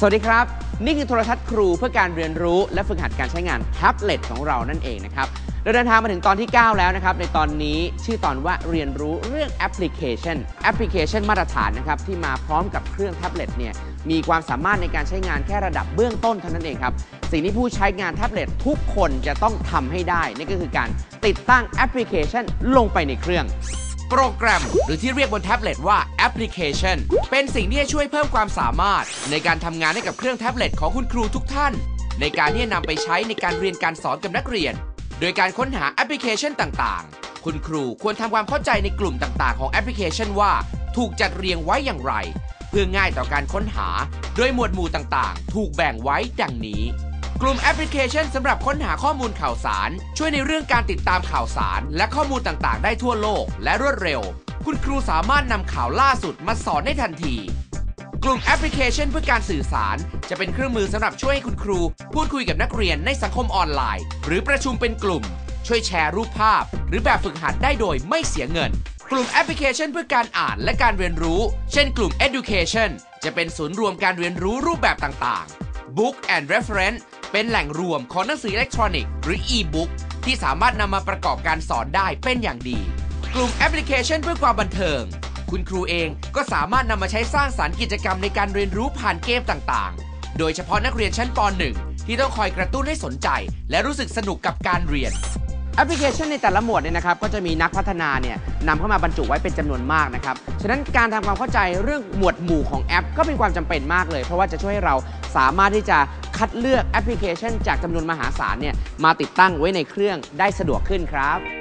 สวัสดีครับ นี่คือโทรทัศน์ครูเพื่อการเรียนรู้และฝึกหัดการใช้งานแท็บเล็ตของเรานั่นเองนะครับเราเดินทางมาถึงตอนที่ 9 แล้วนะครับ ในตอนนี้ชื่อตอนว่าเรียนรู้เรื่องแอปพลิเคชันแอปพลิเคชันมาตรฐานนะครับ ที่มาพร้อมกับเครื่องแท็บเล็ตเนี่ยมีความสามารถในการใช้งานแค่ระดับเบื้องต้นเท่านั้นเองครับ สิ่งที่ผู้ใช้งานแท็บเล็ตทุกคนจะต้องทำให้ได้นั่ก็คือการติดตั้งแอปพลิเคชันลงไปในเครื่อง โปรแกรม หรือที่เรียกบนแท็บเล็ตว่าแอปพลิเคชัน เป็นสิ่งที่จะช่วยเพิ่มความสามารถ ในการทำงานให้กับเครื่องแท็บเล็ตของคุณครูทุกท่าน ในการที่จะนำไปใช้ในการเรียนการสอนกับนักเรียน โดยการค้นหาแอปพลิเคชันต่างๆ คุณครูควรทำความเข้าใจในกลุ่มต่างๆ ของแอปพลิเคชันว่า ถูกจัดเรียงไว้อย่างไร เพื่อง่ายต่อการค้นหา โดยหมวดหมู่ต่างๆ ถูกแบ่งไว้ดังนี้ กลุ่มแอปพลิเคชันสำหรับค้นหาข้อมูลข่าวสาร ช่วยในเรื่องการติดตามข่าวสาร และข้อมูลต่างๆ ได้ทั่วโลก และรวดเร็ว คุณครูสามารถนำข่าวล่าสุดมาสอนได้ทันที กลุ่มแอปพลิเคชันเพื่อการสื่อสาร จะเป็นเครื่องมือสำหรับช่วยให้คุณครู พูดคุยกับนักเรียนในสังคมออนไลน์ หรือประชุมเป็นกลุ่ม ช่วยแชร์รูปภาพ หรือแบบฝึกหัดได้โดยไม่เสียเงินกลุ่มแอปพลิเคชันเพื่อการอ่านและการเรียนรู้ เช่นกลุ่ม Education จะเป็นศูนย์รวมการเรียนรู้รูปแบบต่างๆ Book and Reference เป็นแหล่งรวมของหนังสืออิเล็กทรอนิกส์หรือ e-book ที่สามารถนำมาประกอบการสอนได้เป็นอย่างดี กลุ่มแอปพลิเคชันเพื่อความบันเทิง คุณครูเองก็สามารถนำมาใช้สร้างสารรค์กิจกรรมในการเรียนรู้ผ่านเกมต่างๆ โดยเฉพาะนักเรียนชั้นป .1 ที่ต้องคอยกระตุ้นให้สนใจ และรู้สึกสนุกกับการเรียน แอปพลิเคชันในแต่ละหมวดเนี่ยนะครับก็จะมีนักพัฒนาเนี่ยนำเข้ามาบรรจุไว้เป็นจำนวนมากนะครับ ฉะนั้นการทำความเข้าใจเรื่องหมวดหมู่ของแอป ก็เป็นความจำเป็นมากเลย เพราะว่าจะช่วยให้เราสามารถที่จะคัดเลือกแอปพลิเคชัน จากจำนวนมหาศาลเนี่ยมาติดตั้งไว้ในเครื่องได้สะดวกขึ้นครับ